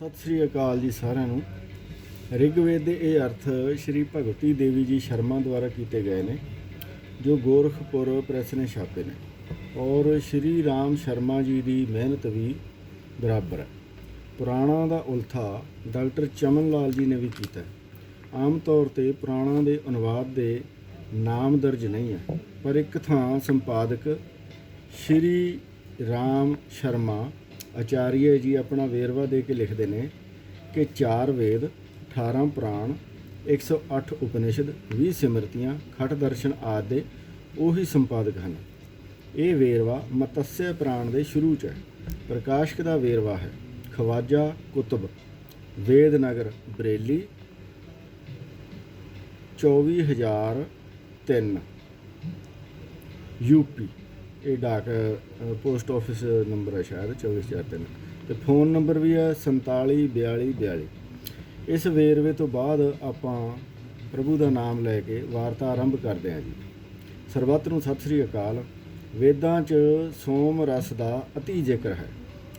ਸਤਿ ਸ੍ਰੀ ਅਕਾਲ ਜੀ ਸਾਰਿਆਂ ਨੂੰ। ਰਿਗਵੇਦ ਦੇ ਇਹ ਅਰਥ ਸ਼੍ਰੀ ਭਗਵਤੀ ਦੇਵੀ ਜੀ ਸ਼ਰਮਾ ਦੁਆਰਾ ਕੀਤੇ ਗਏ ਨੇ, ਜੋ ਗੋਰਖਪੁਰ ਪ੍ਰੈਸ ਨੇ ਛਾਪੇ ਨੇ। ਔਰ ਸ਼੍ਰੀ ਰਾਮ ਸ਼ਰਮਾ ਜੀ ਦੀ ਮਿਹਨਤ ਵੀ ਬਰਾਬਰ ਹੈ। ਪੁਰਾਣਾ ਦਾ ਉਲਥਾ ਡਾਕਟਰ ਚਮਨ ਲਾਲ ਜੀ ਨੇ ਵੀ ਕੀਤਾ ਆਮ ਤੌਰ ਤੇ ਪੁਰਾਣਾ ਦੇ ਅਨੁਵਾਦ ਦੇ ਨਾਮ ਦਰਜ ਨਹੀਂ ਹੈ, ਪਰ ਇੱਕ ਥਾਂ ਸੰਪਾਦਕ ਸ਼੍ਰੀ ਰਾਮ ਸ਼ਰਮਾ ਆਚਾਰੀਆ ਜੀ ਆਪਣਾ ਵੇਰਵਾ ਦੇ ਕੇ ਲਿਖਦੇ ਨੇ ਕਿ ਚਾਰ ਵੇਦ 18 ਪੁਰਾਣ 108 ਉਪਨਿਸ਼ਦ 20 ਸਿਮਰਤੀਆਂ, ਖਟ ਦਰਸ਼ਨ ਆਦਿ ਦੇ ਉਹੀ ਸੰਪਾਦਕ ਹਨ। ਇਹ ਵੇਰਵਾ ਮਤਸਯ ਪ੍ਰਾਣ ਦੇ ਸ਼ੁਰੂ ਚ ਹੈ। ਪ੍ਰਕਾਸ਼ਕ ਦਾ ਵੇਰਵਾ ਹੈ। ਖਵਾਜਾ ਕੁਤਬ ਵੇਦ ਨਗਰ ਬਰੇਲੀ 24003 ਯੂਪੀ ਇਹ ਡਾਕ ਪੋਸਟ ਆਫਿਸ ਨੰਬਰ ਹੈ ਸ਼ਾਇਦ 24003 ਤੇ ਫੋਨ ਨੰਬਰ ਵੀ ਹੈ 474242 ਇਸ ਵੇਰਵੇ ਤੋਂ ਬਾਅਦ ਆਪਾਂ ਪ੍ਰਭੂ ਦਾ ਨਾਮ ਲੈ ਕੇ ਵਾਰਤਾ ਆਰੰਭ ਕਰਦੇ ਹਾਂ ਜੀ। ਸਰਬੱਤ ਨੂੰ ਸਤਿ ਸ੍ਰੀ ਅਕਾਲ। ਵੇਦਾਂ 'ਚ ਸੋਮ ਰਸ ਦਾ ਅਤੀ ਜ਼ਿਕਰ ਹੈ।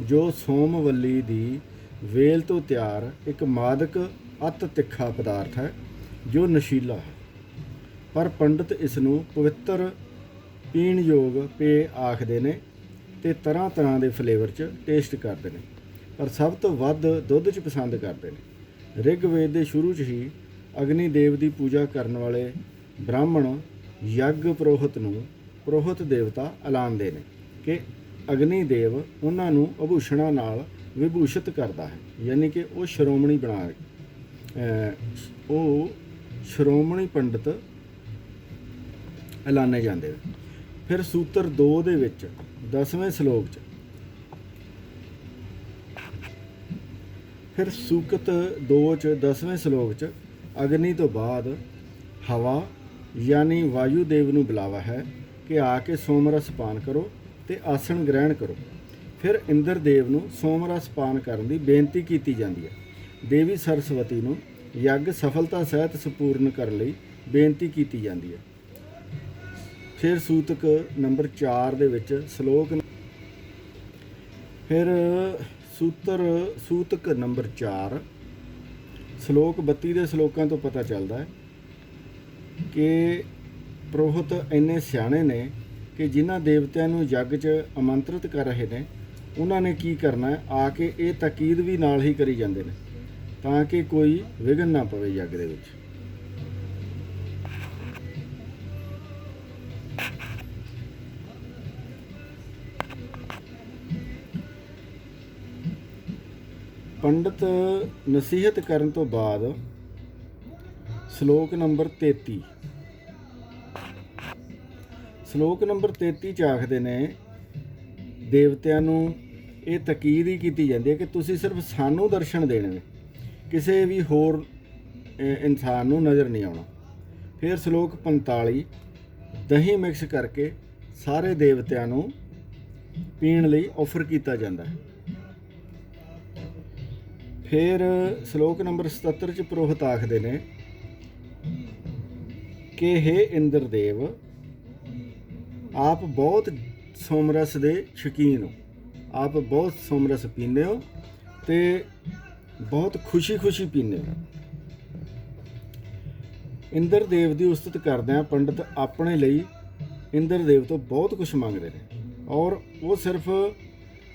ਜੋ ਸੋਮਵੱਲੀ ਦੀ ਵੇਲ ਤੋਂ ਤਿਆਰ ਇੱਕ ਮਾਦਕ ਅਤ ਤਿੱਖਾ ਪਦਾਰਥ ਹੈ, ਜੋ ਨਸ਼ੀਲਾ ਹੈ। ਪਰ ਪੰਡਿਤ ਇਸ ਨੂੰ ਪਵਿੱਤਰ ਪੀਣ ਯੋਗ ਪੇ ਆਖਦੇ ਨੇ ਤੇ ਤਰ੍ਹਾਂ ਤਰ੍ਹਾਂ ਦੇ ਫਲੇਵਰ 'ਚ ਟੇਸਟ ਕਰਦੇ ਨੇ। ਪਰ ਸਭ ਤੋਂ ਵੱਧ ਦੁੱਧ 'ਚ ਪਸੰਦ ਕਰਦੇ ਨੇ। ਰਿਗਵੇਦ ਦੇ ਸ਼ੁਰੂ 'ਚ ਹੀ ਅਗਨੀ ਦੇਵ ਦੀ ਪੂਜਾ ਕਰਨ ਵਾਲੇ ਬ੍ਰਾਹਮਣ ਯੱਗ ਪ੍ਰੋਹਤ ਨੂੰ ਪ੍ਰੋਹਤ ਦੇਵਤਾ ਐਲਾਨਦੇ ਨੇ ਕਿ ਅਗਨੀ ਦੇਵ ਉਹਨਾਂ ਨੂੰ ਆਭੂਸ਼ਣਾਂ ਨਾਲ ਵਿਭੂਸ਼ਿਤ ਕਰਦਾ ਹੈ। ਯਾਨੀ ਕਿ ਉਹ ਸ਼੍ਰੋਮਣੀ ਬਣਾ ਉਹ ਸ਼੍ਰੋਮਣੀ ਪੰਡਿਤ ਐਲਾਨੇ ਜਾਂਦੇ ਨੇ। ਫਿਰ ਸੂਤਰ 2 ਦੇ ਵਿੱਚ 10ਵੇਂ ਸ਼ਲੋਕ 'ਚ। ਫਿਰ ਸੂਕਤ 2 'ਚ 10ਵੇਂ ਸ਼ਲੋਕ 'ਚ, ਅਗਨੀ ਤੋਂ ਬਾਅਦ ਹਵਾ, ਯਾਨੀ ਵਾਯੂ ਦੇਵ ਨੂੰ ਬੁਲਾਵਾ ਹੈ ਕਿ ਆ ਕੇ ਸੋਮਰਸ ਪਾਨ ਕਰੋ ਤੇ ਆਸਣ ਗ੍ਰਹਿਣ ਕਰੋ। ਫਿਰ ਇੰਦਰ ਦੇਵ ਨੂੰ ਸੋਮਰਸ ਪਾਨ ਕਰਨ ਦੀ ਬੇਨਤੀ ਕੀਤੀ ਜਾਂਦੀ ਹੈ। ਦੇਵੀ ਸਰਸਵਤੀ ਨੂੰ ਯੱਗ ਸਫਲਤਾ ਸਹਿਤ ਸੰਪੂਰਨ ਕਰਨ ਲਈ ਬੇਨਤੀ ਕੀਤੀ ਜਾਂਦੀ ਹੈ। ਫਿਰ ਸੂਤਕ ਨੰਬਰ 4 ਦੇ ਵਿੱਚ ਸ਼ਲੋਕ ਫਿਰ ਸੂਤਰ, ਸੂਤਕ ਨੰਬਰ 4 ਸ਼ਲੋਕ 32 ਦੇ ਸ਼ਲੋਕਾਂ ਤੋਂ ਪਤਾ ਚੱਲਦਾ ਹੈ ਕਿ ਪ੍ਰੋਹਤ ਇੰਨੇ ਸਿਆਣੇ ਨੇ ਕਿ ਜਿਨ੍ਹਾਂ ਦੇਵਤਿਆਂ ਨੂੰ ਯੱਗ 'ਚ ਆਮੰਤਰਿਤ ਕਰ ਰਹੇ ਨੇ, ਉਹਨਾਂ ਨੇ ਕੀ ਕਰਨਾ ਹੈ? ਆ ਕੇ ਇਹ ਤਾਕੀਦ ਵੀ ਨਾਲ ਹੀ ਕਰੀ ਜਾਂਦੇ ਨੇ, ਤਾਂ ਕਿ ਕੋਈ ਵਿਘਨ ਨਾ ਪਵੇ ਯੱਗ ਦੇ ਵਿੱਚ। ਪੰਡਤ ਨਸੀਹਤ ਕਰਨ ਤੋਂ ਬਾਅਦ ਸ਼ਲੋਕ ਨੰਬਰ 33 ਸ਼ਲੋਕ ਨੰਬਰ 33 ਚ ਆਖਦੇ ਨੇ, ਦੇਵਤਿਆਂ ਨੂੰ ਇਹ ਤਕੀਦ ਹੀ ਕੀਤੀ ਜਾਂਦੀ ਹੈ ਕਿ ਤੁਸੀਂ ਸਿਰਫ ਸਾਨੂੰ ਦਰਸ਼ਨ ਦੇਣੇ ਨੇ, ਕਿਸੇ ਵੀ ਹੋਰ ਇਨਸਾਨ ਨੂੰ ਨਜ਼ਰ ਨਹੀਂ ਆਉਣਾ। ਫਿਰ ਸ਼ਲੋਕ 45 ਦਹੀਂ ਮਿਕਸ ਕਰਕੇ ਸਾਰੇ ਦੇਵਤਿਆਂ ਨੂੰ ਪੀਣ ਲਈ ਆਫਰ ਕੀਤਾ ਜਾਂਦਾ ਹੈ। ਫਿਰ ਸ਼ਲੋਕ ਨੰਬਰ 77 ਚ ਪ੍ਰੋਹਤ ਆਖਦੇ ਨੇ, ਕਿ हे ਇੰਦਰਦੇਵ, ਆਪ ਬਹੁਤ ਸੋਮਰਸ ਦੇ ਸ਼ੌਕੀਨ ਹੋ। ਆਪ ਬਹੁਤ ਸੋਮਰਸ ਪੀਂਦੇ ਹੋ ਤੇ ਬਹੁਤ ਖੁਸ਼ੀ-ਖੁਸ਼ੀ ਪੀਂਦੇ ਹੋ। ਇੰਦਰਦੇਵ ਦੀ ਉਸਤਤ ਕਰਦਿਆਂ ਪੰਡਿਤ ਆਪਣੇ ਲਈ ਇੰਦਰਦੇਵ ਤੋਂ ਬਹੁਤ ਕੁਝ ਮੰਗਦੇ ਨੇ। ਔਰ ਉਹ ਸਿਰਫ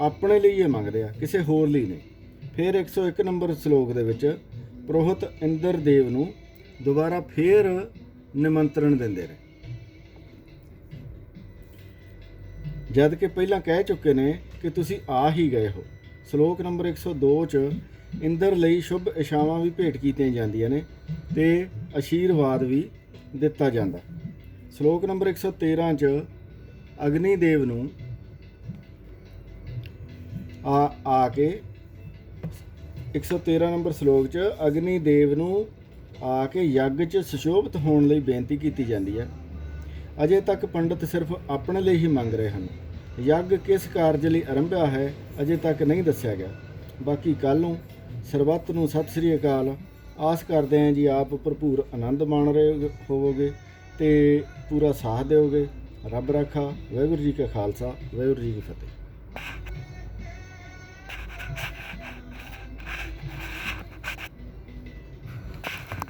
ਆਪਣੇ ਲਈ ਹੀ ਮੰਗਦੇ ਆ, ਕਿਸੇ ਹੋਰ ਲਈ ਨਹੀਂ। ਫਿਰ 101 ਨੰਬਰ ਸ਼ਲੋਕ ਦੇ ਵਿੱਚ ਪ੍ਰੋਹਤ ਇੰਦਰ ਦੇਵ ਨੂੰ ਦੁਬਾਰਾ ਫਿਰ ਨਿਮੰਤਰਣ ਦਿੰਦੇ ਨੇ। ਜਦ ਕਿ ਪਹਿਲਾਂ ਕਹਿ ਚੁੱਕੇ ਨੇ ਕਿ ਤੁਸੀਂ ਆ ਹੀ ਗਏ ਹੋ। ਸ਼ਲੋਕ ਨੰਬਰ 102 ਚ ਇੰਦਰ ਲਈ ਸ਼ੁਭ ਇਸ਼ਾਵਾਂ ਵੀ ਭੇਟ ਕੀਤੀਆਂ ਜਾਂਦੀਆਂ ਨੇ ਤੇ ਅਸ਼ੀਰਵਾਦ ਵੀ ਦਿੱਤਾ ਜਾਂਦਾ। ਸ਼ਲੋਕ ਨੰਬਰ 113 ਚ ਅਗਨੀ ਦੇਵ ਨੂੰ ਆ ਆ ਕੇ 113 ਨੰਬਰ ਸ਼ਲੋਕ 'ਚ ਅਗਨੀ ਦੇਵ ਨੂੰ ਆ ਕੇ ਯੱਗ 'ਚ ਸੁਸ਼ੋਭਿਤ ਹੋਣ ਲਈ ਬੇਨਤੀ ਕੀਤੀ ਜਾਂਦੀ ਹੈ। ਅਜੇ ਤੱਕ ਪੰਡਿਤ ਸਿਰਫ ਆਪਣੇ ਲਈ ਹੀ ਮੰਗ ਰਹੇ ਹਨ। ਯੱਗ ਕਿਸ ਕਾਰਜ ਲਈ ਆਰੰਭਿਆ ਹੈ, ਅਜੇ ਤੱਕ ਨਹੀਂ ਦੱਸਿਆ ਗਿਆ। ਬਾਕੀ ਕੱਲ ਨੂੰ ਸਰਬੱਤ ਨੂੰ ਸਤਿ ਸ੍ਰੀ ਅਕਾਲ। ਆਸ ਕਰਦੇ ਹਾਂ ਜੀ ਆਪ ਭਰਪੂਰ ਆਨੰਦ ਮਾਣ ਰਹੇ ਹੋਵੋਗੇ ਤੇ ਪੂਰਾ ਸਾਥ ਦਿਓਗੇ। ਰੱਬ ਰੱਖਾ, ਵਾਹਿਗੁਰੂ ਜੀ ਕਾ ਖਾਲਸਾ, ਵਾਹਿਗੁਰੂ ਜੀ ਕੀ ਫਤਿਹ।